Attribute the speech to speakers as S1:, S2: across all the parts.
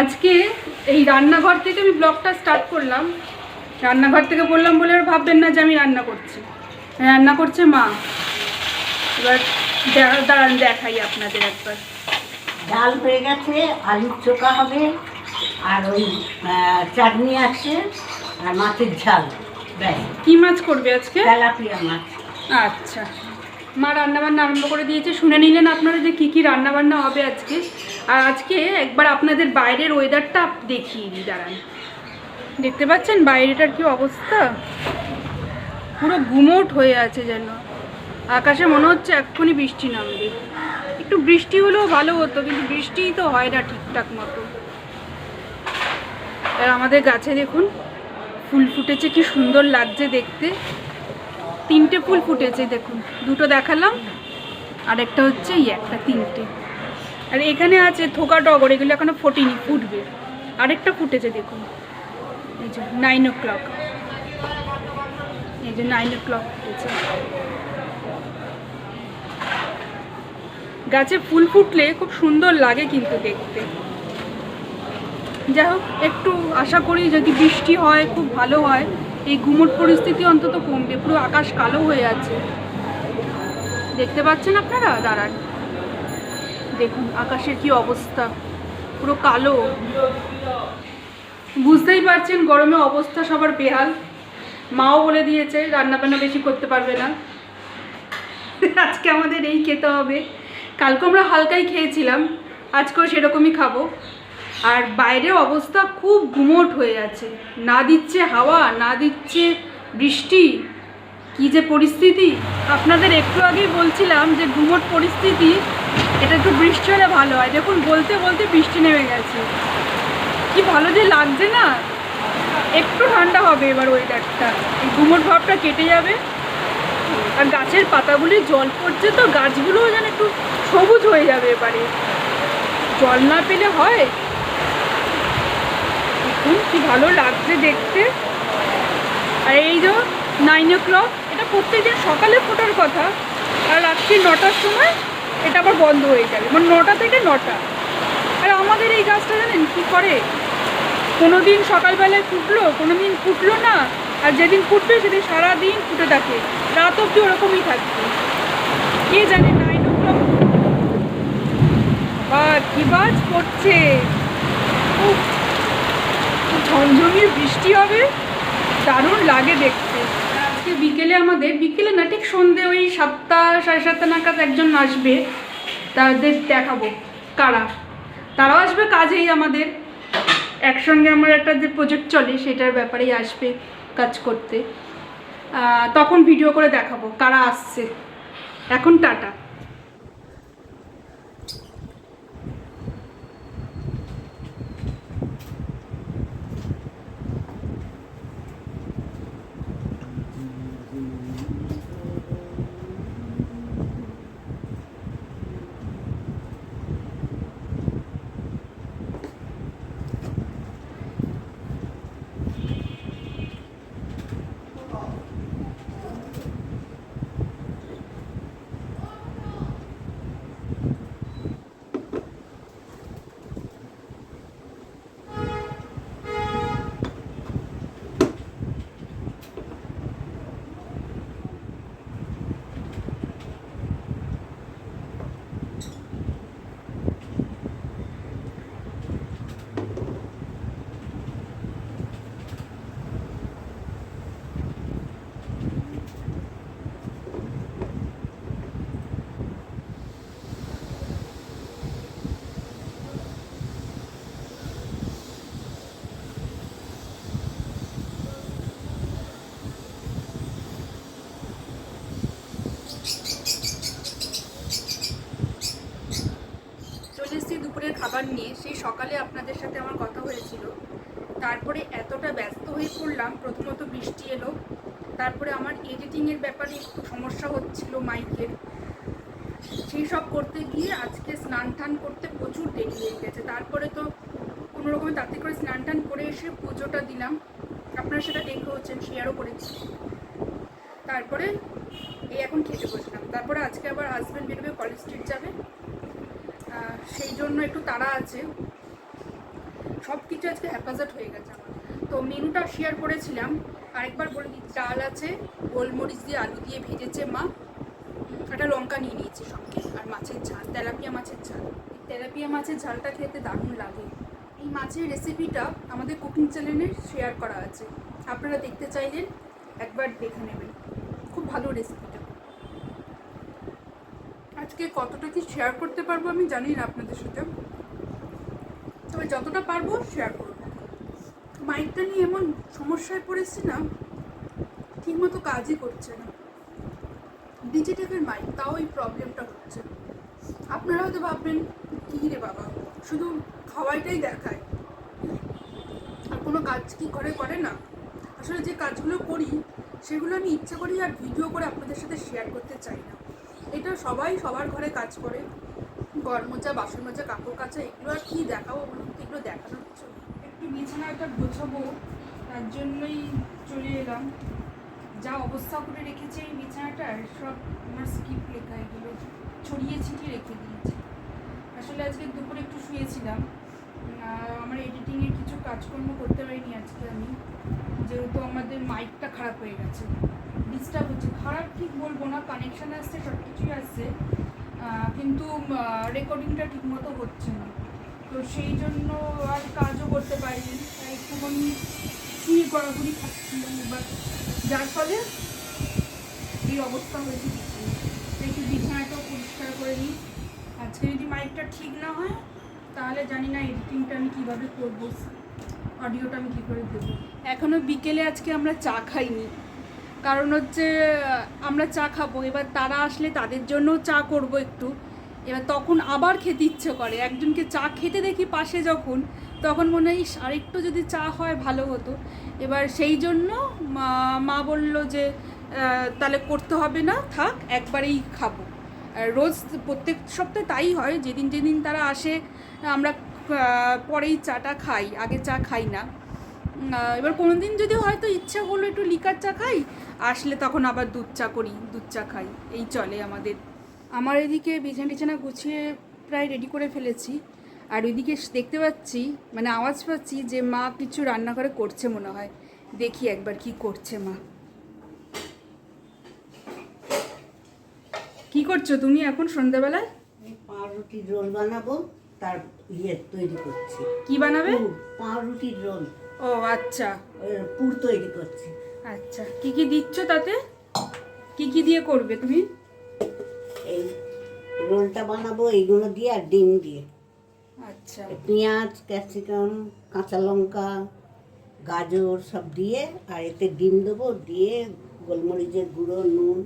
S1: আজকে এই রান্নাঘর থেকে আমি ব্লগটা স্টার্ট করলাম। রান্নাঘর থেকে বললাম বলে আর ভাববেন না যে আমি রান্না করছি। রান্না করছে মা। এবার দাঁড়ান দেখাই আপনাদের একবার।
S2: ডাল হয়ে গেছে আলুর চোখা হবে আর ওই চাটনি আছে আর মাছের ঝাল।
S1: কি মাছ করবে আজকে?
S2: তেলাপিয়া মাছ।
S1: আচ্ছা। মা রান্নাবান্না আরম্ভ করে দিয়েছে। শুনে নিলেন আপনারা যে কী কী রান্নাবান্না হবে আজকে। আর আজকে একবার আপনাদের বাইরের ওয়েদারটা দেখিয়ে দিই, দাঁড়ান। দেখতে পাচ্ছেন বাইরেটার কি অবস্থা? পুরো গুমোট হয়ে আছে যেন। আকাশে মনে হচ্ছে এক্ষুনি বৃষ্টি নামবে। একটু বৃষ্টি হলেও ভালো হতো, কিন্তু বৃষ্টিই তো হয় না ঠিকঠাক মতো। আর আমাদের গাছে দেখুন, ফুল ফুটেছে, কি সুন্দর লাগছে দেখতে। তিনটে ফুল ফুটেছে, দেখুন। দুটো দেখালাম আর একটা হচ্ছে এই একটা তিনটে। আর এখানে আছে থোকা টগর, এগুলো এখনও ফোটেনি, ফুটবে। আরেকটা ফুটেছে, দেখুন। এই যে নাইন ও ক্লক এই যে নাইন ও ক্লক ফুটেছে। গাছে ফুল ফুটলে খুব সুন্দর লাগে কিন্তু দেখতে। যাই হোক, একটু আশা করি যদি বৃষ্টি হয়, খুব ভালো হয় এই গুমট পরিস্থিতি অন্তত কমবে, পুরো আকাশ কালো হয়ে আছে। দেখতে পাচ্ছেন আপনারা? দাঁড়ান। দেখুন আকাশের কি অবস্থা, পুরো কালো। বুঝতেই পারছেন গরমে অবস্থা সবার বেহাল। মাও বলে দিয়েছে, রান্নাবান্না বেশি করতে পারবে না। আজকে আমাদের এই খেতে হবে। কালকে আমরা হালকাই খেয়েছিলাম, আজকেও সেরকমই খাব। আর বাইরের অবস্থা খুব গুমোট হয়ে আছে। না দিচ্ছে হাওয়া, না দিচ্ছে বৃষ্টি। কি যে পরিস্থিতি। আপনাদের একটু আগেই বলছিলাম যে গুমোট পরিস্থিতি, এটা একটু বৃষ্টি হলে ভালো হয়। দেখুন, বলতে বলতে বৃষ্টি নেমে গেছে। কি ভালো যে লাগছে না। একটু ঠান্ডা হবে এবার ওয়েদারটা এই গুমোট ভাবটা কেটে যাবে। আর গাছের পাতাগুলি জল পড়ছে তো, গাছগুলোও যেন একটু সবুজ হয়ে যাবে এবারে। জল না পেলে হয়? ভালো লাগছে দেখতে। আর এই যে নাইন ও ক্লক এটা প্রত্যেকদিন সকালে ফোটার কথা। আর রাত্রি নটার সময় এটা আবার বন্ধ হয়ে যাবে। মানে নটা থেকে নটা। আর আমাদের এই গাছটা জানেন কী করে? কোনো দিন সকালবেলায় ফুটলো কোনো দিন ফুটলো না। আর যেদিন ফুটবে সেদিন সারাদিন ফুটে থাকে। রাত অব্দি ওরকমই থাকবে। কে জানে নাইন ও ক্লক বা কি বাজ পড়ছে? উফ, কি ঝমঝমিয়ে বৃষ্টি হবে, দারুণ লাগে দেখতে। আজকে বিকেলে আমাদের, বিকেলে না, ঠিক সন্ধে ওই সাতটা, সাড়ে সাতটা নাগাদ একজন আসবে, তাদের দেখাবো কারা। তারাও আসবে কাজেই আমাদের। একসঙ্গে আমার একটা যে প্রজেক্ট চলে, সেটার ব্যাপারেই আসবে কাজ করতে। তখন ভিডিও করে দেখাবো কারা আসছে। এখন টাটা চলে এসেছি দুপুরের খাবার নিয়ে সেই সকালে আপনাদের সাথে আমার কথা হয়েছিল। তারপরে এতটা ব্যস্ত হয়ে পড়লাম, প্রথমত বৃষ্টি এলো, তারপরে আমার এডিটিংয়ের ব্যাপারে একটু সমস্যা হচ্ছিল মাইকের। সেই সব করতে গিয়ে আজকে স্নান টান করতে প্রচুর দেরি হয়ে গেছে। তারপরে তো কোনো রকমে তাতে করে স্নান টান করে এসে পুজোটা দিলাম। আপনারা সেটা দেখে হচ্ছেন শেয়ারও করেছি। তারপরে এই এখন খেতে বসলাম। তারপরে আজকে আবার হাজব্যান্ড বেরোবে কলেজ স্ট্রিট যাবে। সেই জন্য একটু তাড়া আছে। সব কিছু আজকে হ্যাপাজার্ট হয়ে গেছে আমার। তো মেনুটা শেয়ার করেছিলাম। আরেকবার বলে দিই, ডাল আছে, গোলমরিচ দিয়ে আলু দিয়ে ভেজেছে মা। একটা লঙ্কা নিয়ে নিয়েছি সঙ্গে আর মাছের ঝাল, তেলাপিয়া মাছের ঝাল। তেলাপিয়া মাছের ঝালটা খেতে দারুণ লাগে। এই মাছের রেসিপিটা আমাদের কুকিং চ্যানেলে শেয়ার করা আছে। আপনারা দেখতে চাইলেন একবার দেখে নেবেন। খুব ভালো রেসিপিটা আজকে কতটা কি শেয়ার করতে পারব আমি জানি না আপনাদের সাথে। তবে যতটা পারব শেয়ার করব। মাইকটা নিয়ে এমন সমস্যায় পড়েছি না ঠিকমতো কাজই করছে না। ডিজিটালের মাইক, তাও এই প্রবলেমটা হচ্ছে। আপনারা হয়তো ভাববেন, কী রে বাবা? শুধু খাওয়াইটাই দেখায়। আর কোনো কাজ কি করে করে না? আসলে যে কাজগুলো করি, সেগুলো আমি ইচ্ছা করি আর ভিডিও করে আপনাদের সাথে শেয়ার করতে চাই না। এটা সবাই সবার ঘরে কাজ করে। ঘর মোচা বাসন মোচা কাপড় কাচা এগুলো আর কি দেখাবো এগুলো দেখানোর কিছু। একটু বিছানাটা গোছাবো, তার জন্যই চলে এলাম। যা অবস্থা করে রেখেছে এই বিছানাটার সব আমার স্কিপ লেখা এগুলো। ছড়িয়ে ছিটিয়ে রেখে দিয়েছি। আসলে আজকে দুপুরে একটু শুয়েছিলাম। আমার এডিটিংয়ের কিছু কাজকর্ম করতে পারিনি আজকে আমি। যেহেতু আমাদের মাইকটা খারাপ হয়ে গেছে। ডিস্টার্ব হচ্ছে। খারাপ ঠিক বলব না কানেকশান আসছে সব কিছুই আসছে কিন্তু রেকর্ডিংটা ঠিকমতো হচ্ছে না। তো সেই জন্য আর কাজও করতে পারিনি। তাই একটুখানি শুয়ে গড়াগড়ি খাচ্ছিলাম এবার যার ফলে এই অবস্থা হয়েছে। একটু বিছানাটাও পরিষ্কার করে নিই। আজকে যদি মাইকটা ঠিক না হয়, তাহলে জানি না এডিটিংটা আমি কীভাবে করব। অডিওটা আমি কী করে দেবো? এখনও বিকেলে আজকে আমরা চা খাইনি। কারণ হচ্ছে, আমরা চা খাব। এবার তারা আসলে তাদের জন্য চা করব একটু। এবার তখন আবার খেতে ইচ্ছে করে। একজনকে চা খেতে দেখি পাশে যখন, তখন মনে হয় আরেকটু যদি চা হয়, ভালো হতো। এবার সেই জন্য মা বলল যে তাহলে করতে হবে না, থাক, একবারেই খাব। রোজ প্রত্যেক সপ্তাহে তাই হয়, যেদিন যেদিন তারা আসে, আমরা পরেই চাটা খাই, আগে চা খাই না। এবার কোনো দিন যদি হয়তো ইচ্ছা হলো একটু লিকার চা খাই আসলে তখন আবার দুধ চা করি দুধ চা খাই এই চলে আমাদের। আমার এদিকে বিছানা টিছানা গুছিয়ে প্রায় রেডি করে ফেলেছি আর ওইদিকে দেখতে পাচ্ছি মানে আওয়াজ পাচ্ছি যে মা কিছু রান্নাঘরে করছে মনে হয়। দেখি একবার কি করছে মা। কি করছ তুমি এখন সন্ধ্যাবেলায়?
S2: পাউরুটির রোল বানাবো তার ইয়ে তৈরি করছি।
S1: কি বানাবে?
S2: পাউরুটির রোল।
S1: ও আচ্ছা।
S2: পুর তৈরি করছি।
S1: আচ্ছা। কি কি দিচ্ছ তাতে? কি কি দিয়ে করবে তুমি?
S2: এই রোলটা বানাবো এইগুলো দিয়ে আর ডিম দিয়ে।
S1: আচ্ছা।
S2: পেঁয়াজ ক্যাপসিকাম কাঁচা লঙ্কা গাজর সব দিয়ে আর এতে ডিম দেবো দিয়ে গোলমরিচের গুঁড়ো নুন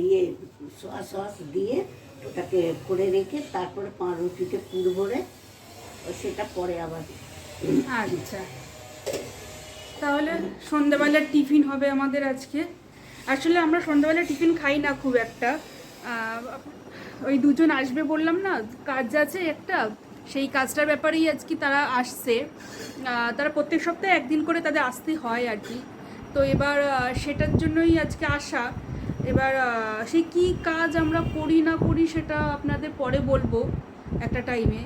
S2: ইয়ে সস সস দিয়ে ওটাকে করে রেখে তারপরে পাউরুটিতে পুর ভরে সেটা পরে আবার
S1: আচ্ছা। তাহলে সন্ধ্যাবেলার টিফিন হবে আমাদের আজকে। আসলে আমরা সন্ধ্যাবেলা টিফিন খাই না খুব একটা। ওই দুজন আসবে বললাম না, কাজ আছে একটা। সেই কাজটার ব্যাপারেই আজকে তারা আসছে। তারা প্রত্যেক সপ্তাহে একদিন করে তাদের আসতে হয় আর কি। তো এবার সেটার জন্যই আজকে আসা। এবার সে কি কাজ আমরা করি না করি সেটা আপনাদের পরে বলব একটা টাইমে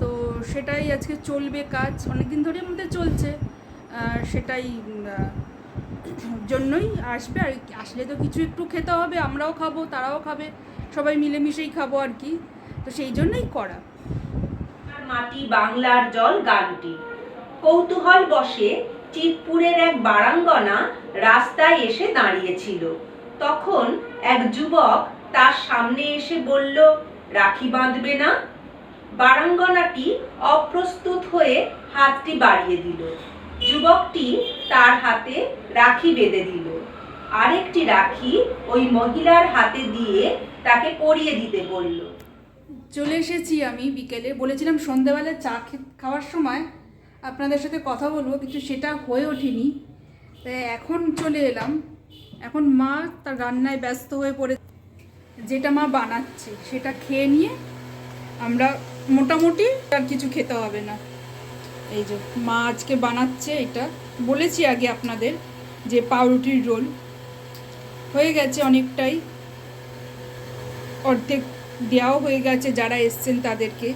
S1: তো সেটাই আজকে চলবে কাজ অনেক দিন ধরে আমাদের চলছে। সেটাই জন্যই আসবে। আর আসলে তো কিছু একটু খেতে হবে, আমরাও খাব, তারাও খাবে, সবাই মিলেমিশেই খাব আর কি। তো সেই জন্যই করা।
S3: মাটি, বাংলার জল, গানটি। কৌতূহল বসে চিতপুরের এক বারাঙ্গনা রাস্তায় এসে দাঁড়িয়েছিল। তখন এক যুবক তার সামনে এসে বলল, রাখি বাঁধবে না? বারাঙ্গনাটি অপ্রস্তুত হয়ে হাতটি বাড়িয়ে দিল। যুবকটি তার হাতে রাখি বেঁধে দিল। আরেকটি রাখি ওই মহিলার হাতে দিয়ে তাকে পরিয়ে দিতে বলল।
S1: চলে এসেছি আমি বিকেলে। বলেছিলাম সন্ধ্যাবেলা চা খাওয়ার সময় আপনাদের সাথে কথা বলব, কিন্তু সেটা হয়ে ওঠেনি। তাই এখন চলে এলাম। এখন মা তার রান্নায় ব্যস্ত হয়ে পড়ে যেটা মা বানাচ্ছে সেটা খেয়ে নিয়ে আমরা মোটামুটি আর কিছু খেতে হবে না। এই যে মা আজকে বানাচ্ছে এটা। বলেছি আগে আপনাদের যে পাউরুটির রোল। হয়ে গেছে অনেকটাই। অর্ধেক দেওয়াও হয়ে গেছে যারা এসছেন তাদেরকে।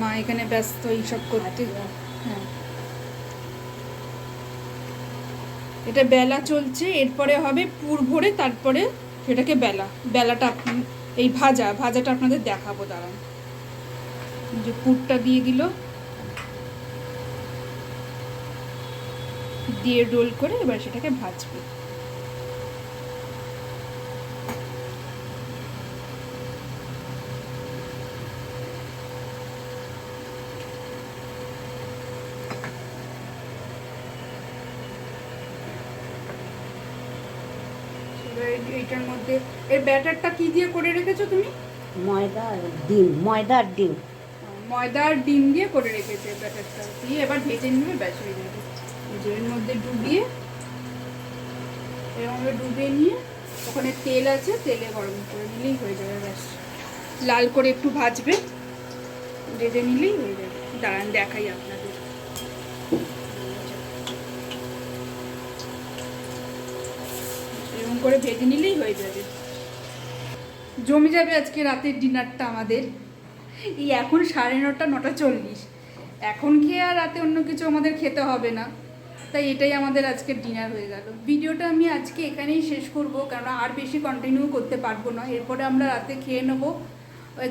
S1: মা এখানে ব্যস্ত এইসব করতে। হ্যাঁ। এটা বেলা চলছে, এরপরে হবে পুর ভরে, তারপরে সেটাকে বেলা। বেলাটা এই ভাজা, ভাজাটা আপনাদের দেখাবো, দাঁড়ান। যে পুরটা দিয়ে দিল। দিয়ে রোল করে এবার সেটাকে ভাজবে। এইটার মধ্যে, এর ব্যাটারটা কি দিয়ে করে রেখেছো তুমি?
S2: ময়দা আর ডিম, ময়দা আর ডিম।
S1: ময়দা আর ডিম দিয়ে করে রেখেছে ব্যাটারটা। দিয়ে এবার ভেজে নিবে ব্যাস হয়ে যাবে। এর মধ্যে ডুবিয়ে এরকমভাবে ডুবিয়ে নিয়ে ওখানে তেল আছে, তেলে গরম করে নিলেই হয়ে যাবে ব্যাস। লাল করে একটু ভাজবে, ভেজে নিলেই হয়ে যাবে। দাঁড়ান, দেখাই আপনাদের। এরকম করে ভেজে নিলেই হয়ে যাবে। জমে যাবে আজকে রাতের ডিনারটা আমাদের। এই এখন সাড়ে নটা নটা চল্লিশ। এখন খেয়ে আর রাতে অন্য কিছু আমাদের খেতে হবে না। তাই এটাই আমাদের আজকে ডিনার হয়ে গেল। ভিডিওটা আমি আজকে এখানেই শেষ করব কারণ আর বেশি কন্টিনিউ করতে পারব না। এরপরে আমরা রাতে খেয়ে নেব।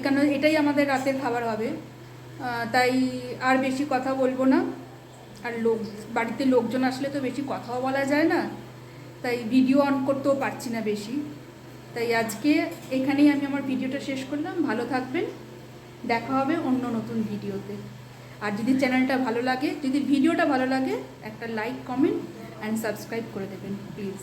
S1: কারণ এটাই আমাদের রাতের খাবার হবে। তাই আর বেশি কথা বলব না। আর লোক, বাড়িতে লোকজন আসলে তো বেশি কথাও বলা যায় না। তাই ভিডিও অন করতেও পারছি না বেশি। তাই আজকে এখানেই আমি আমার ভিডিওটা শেষ করলাম। ভালো থাকবেন। দেখা হবে অন্য নতুন ভিডিওতে। আর যদি চ্যানেলটা ভালো লাগে, যদি ভিডিওটা ভালো লাগে, একটা লাইক কমেন্ট অ্যান্ড সাবস্ক্রাইব করে দেবেন প্লিজ